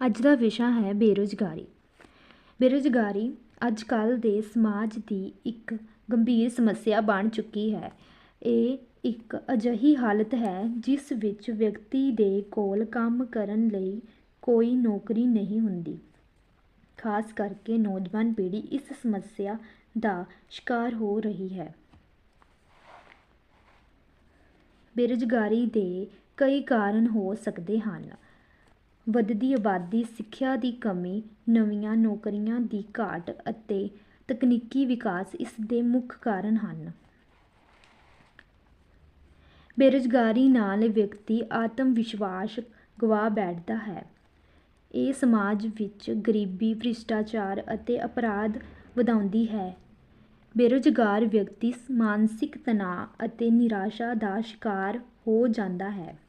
ਅੱਜ ਦਾ ਵਿਸ਼ਾ ਹੈ ਬੇਰੁਜ਼ਗਾਰੀ। ਬੇਰੁਜ਼ਗਾਰੀ ਅੱਜ ਕੱਲ੍ਹ ਦੇ ਸਮਾਜ ਦੀ ਇੱਕ ਗੰਭੀਰ ਸਮੱਸਿਆ ਬਣ ਚੁੱਕੀ ਹੈ। ਇਹ ਇੱਕ ਅਜਿਹੀ ਹਾਲਤ ਹੈ ਜਿਸ ਵਿੱਚ ਵਿਅਕਤੀ ਦੇ ਕੋਲ ਕੰਮ ਕਰਨ ਲਈ ਕੋਈ ਨੌਕਰੀ ਨਹੀਂ ਹੁੰਦੀ। ਖਾਸ ਕਰਕੇ ਨੌਜਵਾਨ ਪੀੜ੍ਹੀ ਇਸ ਸਮੱਸਿਆ ਦਾ ਸ਼ਿਕਾਰ ਹੋ ਰਹੀ ਹੈ। ਬੇਰੁਜ਼ਗਾਰੀ ਦੇ ਕਈ ਕਾਰਨ ਹੋ ਸਕਦੇ ਹਨ। ਵੱਧਦੀ ਆਬਾਦੀ, ਸਿੱਖਿਆ ਦੀ ਕਮੀ, ਨਵੀਆਂ ਨੌਕਰੀਆਂ ਦੀ ਘਾਟ ਅਤੇ ਤਕਨੀਕੀ ਵਿਕਾਸ ਇਸ ਦੇ ਮੁੱਖ ਕਾਰਨ ਹਨ। ਬੇਰੁਜ਼ਗਾਰੀ ਨਾਲ ਵਿਅਕਤੀ ਆਤਮ ਵਿਸ਼ਵਾਸ ਗਵਾ ਬੈਠਦਾ ਹੈ। ਇਹ ਸਮਾਜ ਵਿੱਚ ਗਰੀਬੀ, ਭ੍ਰਿਸ਼ਟਾਚਾਰ ਅਤੇ ਅਪਰਾਧ ਵਧਾਉਂਦੀ ਹੈ। ਬੇਰੁਜ਼ਗਾਰ ਵਿਅਕਤੀ ਮਾਨਸਿਕ ਤਣਾਅ ਅਤੇ ਨਿਰਾਸ਼ਾ ਦਾ ਸ਼ਿਕਾਰ ਹੋ ਜਾਂਦਾ ਹੈ।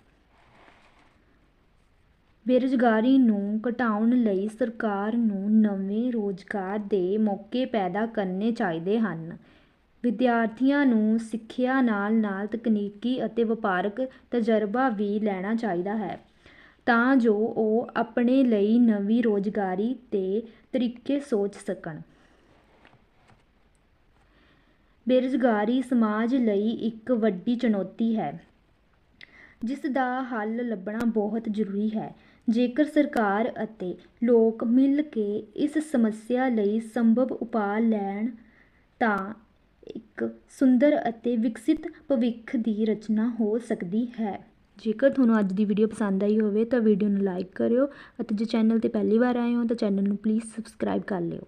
ਬੇਰੁਜ਼ਗਾਰੀ ਨੂੰ ਘਟਾਉਣ ਲਈ ਸਰਕਾਰ ਨੂੰ ਨਵੇਂ ਰੁਜ਼ਗਾਰ ਦੇ ਮੌਕੇ ਪੈਦਾ ਕਰਨੇ ਚਾਹੀਦੇ ਹਨ। ਵਿਦਿਆਰਥੀਆਂ ਨੂੰ ਸਿੱਖਿਆ ਨਾਲ ਨਾਲ ਤਕਨੀਕੀ ਅਤੇ ਵਪਾਰਕ ਤਜਰਬਾ ਵੀ ਲੈਣਾ ਚਾਹੀਦਾ ਹੈ, ਤਾਂ ਜੋ ਉਹ ਆਪਣੇ ਲਈ ਨਵੀਂ ਰੁਜ਼ਗਾਰੀ ਦੇ ਤਰੀਕੇ ਸੋਚ ਸਕਣ। ਬੇਰੁਜ਼ਗਾਰੀ ਸਮਾਜ ਲਈ ਇੱਕ ਵੱਡੀ ਚੁਣੌਤੀ ਹੈ। ਜਿਸ ਦਾ ਹੱਲ ਲੱਭਣਾ ਬਹੁਤ ਜ਼ਰੂਰੀ ਹੈ। ਜੇਕਰ ਸਰਕਾਰ ਅਤੇ ਲੋਕ ਮਿਲ ਕੇ ਇਸ ਸਮੱਸਿਆ ਲਈ ਸੰਭਵ ਉਪਾਅ ਲੈਣ, ਤਾਂ ਇੱਕ ਸੁੰਦਰ ਅਤੇ ਵਿਕਸਿਤ ਭਵਿੱਖ ਦੀ ਰਚਨਾ ਹੋ ਸਕਦੀ ਹੈ। ਜੇਕਰ ਤੁਹਾਨੂੰ ਅੱਜ ਦੀ ਵੀਡੀਓ ਪਸੰਦ ਆਈ ਹੋਵੇ ਤਾਂ ਵੀਡੀਓ ਨੂੰ ਲਾਈਕ ਕਰਿਓ ਅਤੇ ਜੇ ਚੈਨਲ ਤੇ ਪਹਿਲੀ ਵਾਰ ਆਏ ਹੋ ਤਾਂ ਚੈਨਲ ਨੂੰ ਪਲੀਜ਼ ਸਬਸਕ੍ਰਾਈਬ ਕਰ ਲਿਓ।